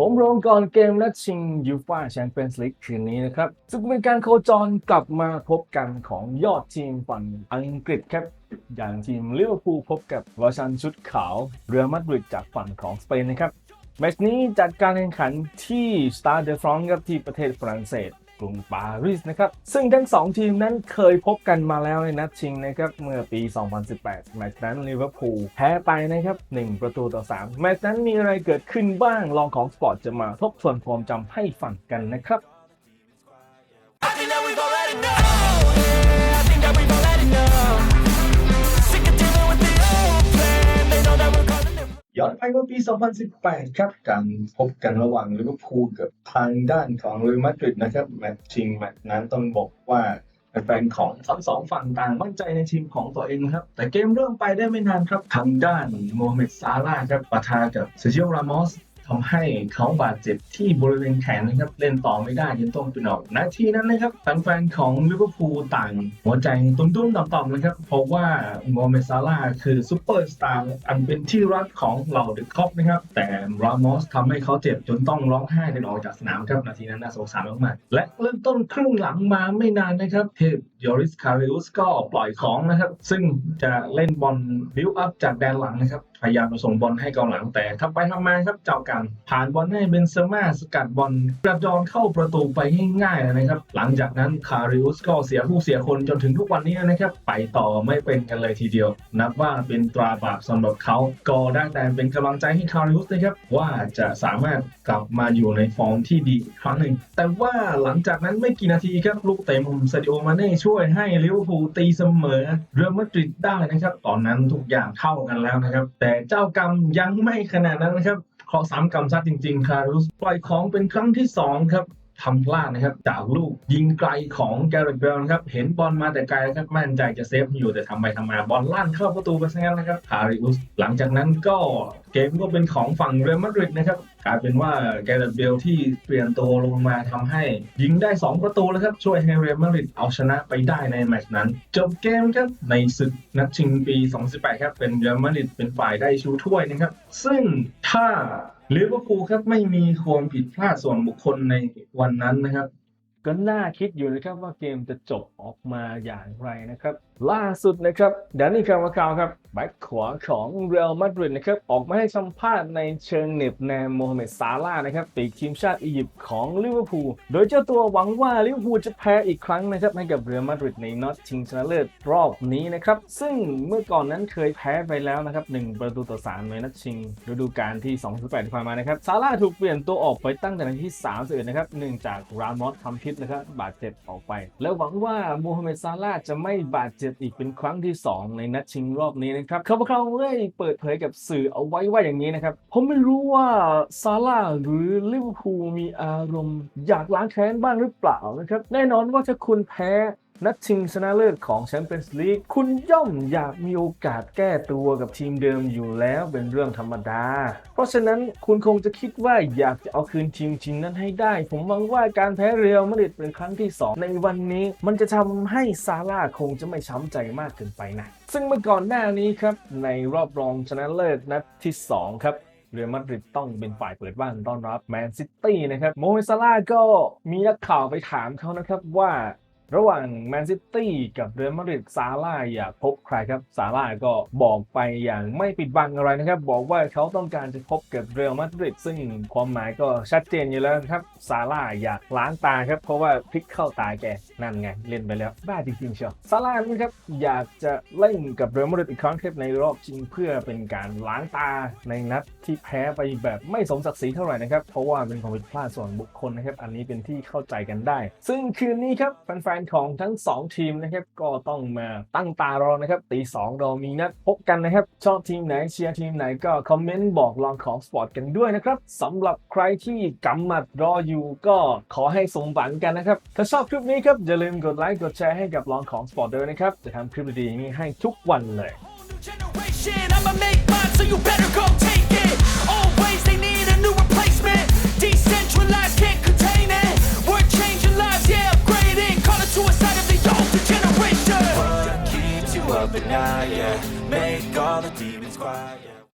ผมลงก่อนเกมนัดชิงยูฟ่าแชมเปี้ยนส์ลีกคืนนี้นะครับซึ่งเป็นการโคจรกลับมาพบกันของยอดทีมฝั่งอังกฤษครับ อย่างทีมลิเวอร์พูลพบกับวอชันชุดขาวเรือัลมาดริดจากฝั่งของสเปนนะครับแมตช์นี้จัดการแข่งขันที่สตาร์เดฟรองครับที่ประเทศฝรั่งเศส กรุงปารีสนะครับ ซึ่งทั้ง 2 ทีมนั้นเคยพบกันมาแล้วในนัดชิงนะครับ เมื่อปี 2018 แมตช์นั้นลิเวอร์พูลแพ้ไปนะครับ 1 ประตูต่อ 3 แมตช์นั้นมีอะไรเกิดขึ้นบ้าง ลองของสปอร์ตจะมาทบทวนความจำให้ฟังกันนะครับ อนไปเมื่อปี 2018 ครับ การพบกันระหว่างลิเวอร์พูลกับทางด้านของเรอัลมาดริดนะครับแมตช์ชิงแมตช์นั้นต้องบอกว่าแฟนของทั้งสองฝั่งต่างมั่นใจในทีมของตัวเองนะครับ แต่เกมเริ่มไปได้ไม่นานครับทางด้านโมฮัมเหม็ดซาร่าห์ครับปะทะกับเซจิโอรามอส ทำให้เขาบาดเจ็บที่บริเวณแขนนะครับ เล่นต่อไม่ได้จนต้องเป็นออกนาทีนั้นนะครับแฟนๆของลิเวอร์พูลต่าง หัวใจตุ้มๆต่อมๆนะครับ เพราะว่าโมเมซาร่าคือซูเปอร์สตาร์อันเป็นที่รักของเหล่าเดอะคอปนะครับ แต่รามอสทำให้เขาเจ็บจนต้องร้องไห้เดินออกจากสนามครับนาทีนั้นน่าสงสารมากๆและเริ่มต้นครึ่งหลังมาไม่นานนะครับเทพยอริสคาริอุสก็ปล่อยของนะครับ ซึ่งจะเล่นบอลบิวอัพจากแดนหลังนะครับพยายามจะส่งบอลให้กองหลังแต่ทำไปทำมาครับเจ้ากัน ผ่านบอลให้เบนเซม่าสกัดบอลกระดอนเข้าประตูไปง่ายๆเลยนะครับ หลังจากนั้นคาริอุสก็เสียผู้เสียคนจนถึงทุกวันนี้นะครับ ไปต่อไม่เป็นกันเลยทีเดียว นับว่าเป็นตราบาปสำหรับเขาก็ได้แต่เป็นกำลังใจให้คาริอุสนะครับว่าจะสามารถกลับมาอยู่ในฟอร์มที่ดีครั้งหนึ่งแต่ว่าหลังจากนั้นไม่กี่นาทีครับลูกเตะมุมซาดิโอมาเน่ช่วยให้ลิเวอร์พูลตีเสมอเรอัลมาดริดได้นะครับ ตอนนั้นทุกอย่างเท่ากันแล้วนะครับแต่เจ้ากรรมยังไม่ขนาดนั้นนะครับเคราะห์ซ้ำกรรมซัดจริง ๆ คารุสปล่อยของเป็นครั้งที่สองครับ ทำพลาดนะครับ จากลูกยิงไกลของแกเรตเบลนะครับ เห็นบอลมาแต่ไกลนะครับมั่นใจจะเซฟอยู่แต่ทำไปทำมาบอลลั่นเข้าประตูไปซะงั้นนะครับคาริอุสหลังจากนั้นก็เกมก็เป็นของฝั่งเรอัลมาดริดนะครับกลายเป็นว่าแกเรตเบลที่เปลี่ยนตัวลงมาทำให้ยิงได้ 2 ประตูแล้วครับ ช่วยให้เรอัลมาดริดเอาชนะไปได้ในแมตช์นั้น จบเกมครับในศึกนัดชิงปี 2018 ครับเป็นเรอัลมาดริดเป็นฝ่ายได้ชูถ้วยนะครับ ซึ่งถ้า ลิเวอร์พูลครับไม่มีความผิดพลาดส่วนบุคคลในวันนั้นนะครับ ก็น่าคิดอยู่นะครับว่าเกมจะจบออกมาอย่างไรนะครับ ล่าสุดนะครับดานี่คาร์วาคาวครับแบ็คขวาของเรอัลมาดริดนะครับออกมาให้สัมภาษณ์ในเชิงเน็บแนมโมฮัมเหม็ดซาลานะครับปีกทีมชาติอียิปต์ของลิเวอร์พูลโดยเจ้าตัวหวังว่าลิเวอร์พูลจะแพ้อีกครั้งนะครับให้กับเรอัลมาดริดในน็อตชิงชนะเลิศรอบนี้นะครับซึ่งเมื่อก่อนนั้นเคยแพ้ไปแล้วนะครับหนึ่งประตูต่อสามในนัดชิงฤดูกาลที่2018ที่ผ่านมานะครับซาลาถูกเปลี่ยนตัวออกไปตั้งแต่นาทีที่31นะครับเนื่องจากรามอสทำพิษนะครับบาดเจ็บออกไป แล้วหวังว่าโมฮัมเหม็ดซาลาจะไม่บาดเจ็บอีกเป็นครั้งที่ 2 ในนัดชิงรอบนี้นะครับเขาเขาได้เปิดเผยกับสื่อเอาไว้ว่าอย่างนี้นะครับ ผมไม่รู้ว่าซาลาห์หรือลิเวอร์พูลมีอารมณ์ อยากล้างแค้นบ้างหรือเปล่านะครับแน่นอนว่าถ้าคุณแพ้ นัดชิงชนะเลิศของแชมเปี้ยนส์ลีกคุณย่อมอยากมีโอกาสแก้ตัวกับทีมเดิมอยู่แล้วเป็นเรื่องธรรมดา เพราะฉะนั้นคุณคงจะคิดว่าอยากจะเอาคืนทีมชิงนั้นให้ได้ ผมหวังว่าการแพ้เรอัลมาดริดเป็นครั้งที่ 2 ในวันนี้ มันจะทำให้ซาร่าคงจะไม่ช้ำใจมากเกินไปนะ ซึ่งเมื่อก่อนหน้านี้ครับในรอบรองชนะเลิศนัดที่ 2 ครับเรอัลมาดริดต้องเป็นฝ่ายเปิดบ้านต้อนรับแมนซิตี้นะครับโมฮัมเมซาลาก็มีนักข่าวไปถามเขานะครับว่า ระหว่างแมนซิตี้กับเรอัลมาดริดซาร่าอยากพบใครครับซาร่าก็บอกไปอย่างไม่ปิดบังอะไรนะครับ บอกว่าเขาต้องการจะพบกับเรอัลมาดริดซึ่งความหมายก็ชัดเจนอยู่แล้วครับซาร่าอยากล้างตาครับ เพราะว่าพลิกเข้าตาแกนั่นไง เล่นไปแล้ว บ้าจริงๆเชียวซาร่าห์นะครับอยากจะเล่นกับเรอัลมาดริดอีกครั้งครับในรอบชิงเพื่อเป็นการล้างตาในนัดที่แพ้ไปแบบไม่สมศักดิ์ศรีเท่าไหร่นะครับเพราะว่าเป็นความผิดพลาดส่วนบุคคลนะครับอันนี้เป็นที่เข้าใจกันได้ ซึ่งคืนนี้ครับแฟนนของทั้ง 2 ทีมนะครับก็ต้องมาตั้งตารอนะครับตีสองเรามีนัดพบกันนะครับชอบทีมไหนเชียร์ทีมไหนก็คอมเมนต์บอกลองของสปอร์ตกันด้วยนะครับสำหรับใครที่กำมัดรออยู่ก็ขอให้สมหวังกันนะครับ ถ้าชอบคลิปนี้ครับอย่าลืมกดไลค์กดแชร์ให้กับลองของสปอร์ตด้วยนะครับจะทำคลิปดีๆนี้ให้ทุกวันเลย Decentralized quiet.